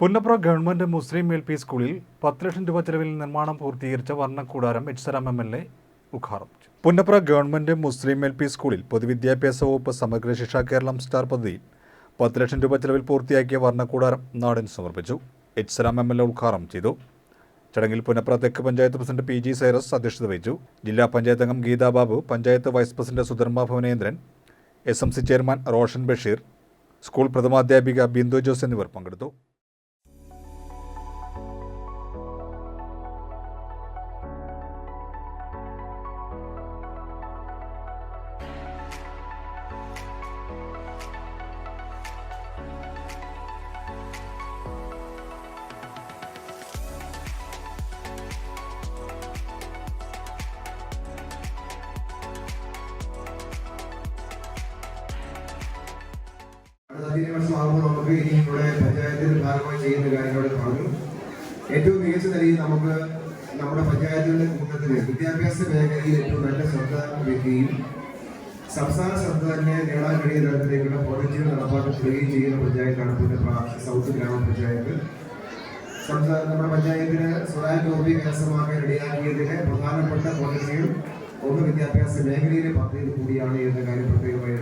Punnapra government Muslim L P സ്കൂളിൽ പത്ത് ലക്ഷം രൂപ ചെലവിൽ നിർമ്മാണം പൂർത്തീകരിച്ച വർണക്കൂടാരം H Salam M L A ഉദ്ഘാടനം. Punnapra government Muslim L P സ്കൂളിൽ പൊതുവിദ്യാഭ്യാസ വകുപ്പ് സമഗ്ര ശിക്ഷാ കേരളം സ്റ്റാർ പദ്ധതിയിൽ പത്ത് ലക്ഷം രൂപ ചെലവിൽ പൂർത്തിയാക്കിയ വർണക്കൂടാരം നാടിന് സമർപ്പിച്ചു. H Salam M L A ഉദ്ഘാടനം ചെയ്തു. ചടങ്ങിൽ പുന്നപ്ര തെക്ക് panchayat president P G Cyrus അധ്യക്ഷത വഹിച്ചു. ജില്ലാ പഞ്ചായത്ത് അംഗം Geethababu panchayat vice president Sudharma Bhavanendran S M C chairman Roshan Basheer school പ്രഥമാധ്യാപിക Bindu Jose എന്നിവർ പങ്കെടുത്തു. പതിനേഴ് വർഷമാകുമ്പോൾ നമുക്ക് ഇനി ഇവിടെ പഞ്ചായത്തിന്റെ ചെയ്യുന്ന കാര്യങ്ങളോട് പറഞ്ഞു. ഏറ്റവും മികച്ച നിലയിൽ നമുക്ക് നമ്മുടെ പഞ്ചായത്തുകളുടെ കൂട്ടത്തിന് വിദ്യാഭ്യാസ മേഖലയിൽ ഏറ്റവും നല്ല ശ്രദ്ധ വയ്ക്കുകയും സംസ്ഥാന ശ്രദ്ധ തന്നെ നേടാൻ കഴിയുന്ന തരത്തിലേക്കുള്ള പ്രോജക്റ്റുകൾ നടപ്പാക്കപ്പെടുകയും ചെയ്യുന്ന പഞ്ചായത്താണ് പുന്നപ്ര സൗത്ത് ഗ്രാമപഞ്ചായത്ത് സംസ്ഥാന നമ്മുടെ പഞ്ചായത്തിന് സ്വകാര്യ ജോബി കരസ്ഥമാക്കാൻ ഇടയാക്കിയതിലെ പ്രധാനപ്പെട്ട പ്രോജക്റ്റുകൾ ഒന്ന് വിദ്യാഭ്യാസ മേഖലയിലെ പദ്ധതി കൂടിയാണ് എന്ന കാര്യം പ്രത്യേകമായി